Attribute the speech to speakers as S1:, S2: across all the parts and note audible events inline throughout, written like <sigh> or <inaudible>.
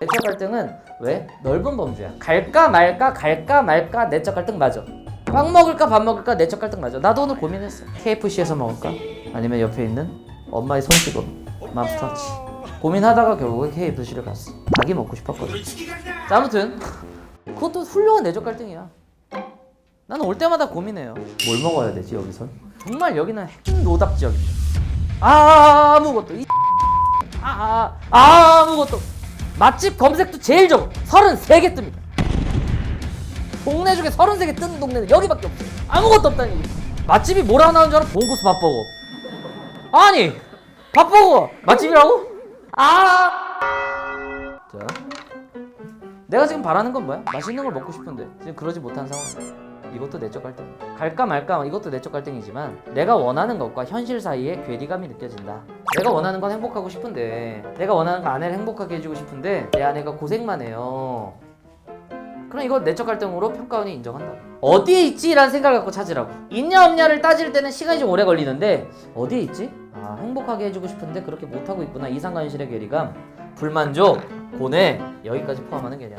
S1: 내적 갈등은 왜? 넓은 범주야. 갈까 말까 갈까 말까 내적 갈등 맞아. 빵 먹을까 밥 먹을까 내적 갈등 맞아. 나도 오늘 고민했어. KFC에서 먹을까? 아니면 옆에 있는 엄마의 손찌검 맘스터치. 고민하다가 결국에 KFC를 갔어. 닭이 먹고 싶었거든. 자 아무튼 <laughs> 그것도 훌륭한 내적 갈등이야. 나는 올 때마다 고민해요. 뭘 먹어야 되지 여기선? 정말 여기는 핵노답 지역이죠. 아무것도. 이 아, 아, 아무것도. 맛집 검색도 제일 적어. 33개 뜹니다. 동네 중에 33개 뜨는 동네는 여기밖에 없어요. 아무것도 없다는 얘기. 맛집이 뭐라고 나오는 줄 알아? 봉구수 밥버거. 아니 밥버거. 맛집이라고? 아! 자, 내가 지금 바라는 건 뭐야? 맛있는 걸 먹고 싶은데. 지금 그러지 못한 상황이야 이것도 내적 갈등. 갈까 말까 이것도 내적 갈등이지만 내가 원하는 것과 현실 사이에 괴리감이 느껴진다. 내가 원하는 건 행복하고 싶은데 내가 원하는 건 아내를 행복하게 해주고 싶은데 내 아내가 고생만 해요. 그럼 이거 내적 갈등으로 평가원이 인정한다. 어디에 있지? 라는 생각을 갖고 찾으라고. 있냐 없냐를 따질 때는 시간이 좀 오래 걸리는데 어디에 있지? 아 행복하게 해주고 싶은데 그렇게 못하고 있구나. 이상과 현실의 괴리감. 불만족 고뇌. 여기까지 포함하는 개념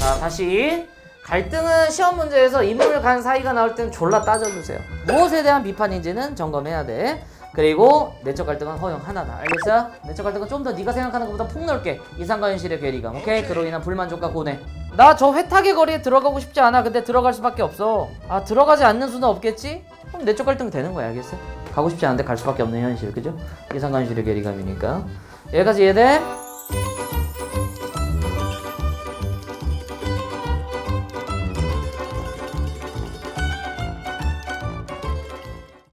S1: 자 다시 갈등은 시험 문제에서 인물 간 사이가 나올 때는 졸라 따져주세요. 무엇에 대한 비판인지는 점검해야 돼. 그리고 내적 갈등은 허용 하나다. 알겠어? 내적 갈등은 좀 더 네가 생각하는 것보다 폭넓게 이상과 현실의 괴리감. 오케이? 그로 인한 불만족과 고뇌. 나 저 회탁의 거리에 들어가고 싶지 않아. 근데 들어갈 수밖에 없어. 아 들어가지 않는 수는 없겠지? 그럼 내적 갈등 되는 거야. 알겠어? 가고 싶지 않은데 갈 수밖에 없는 현실. 그죠? 이상과 현실의 괴리감이니까. 여기까지 이해돼?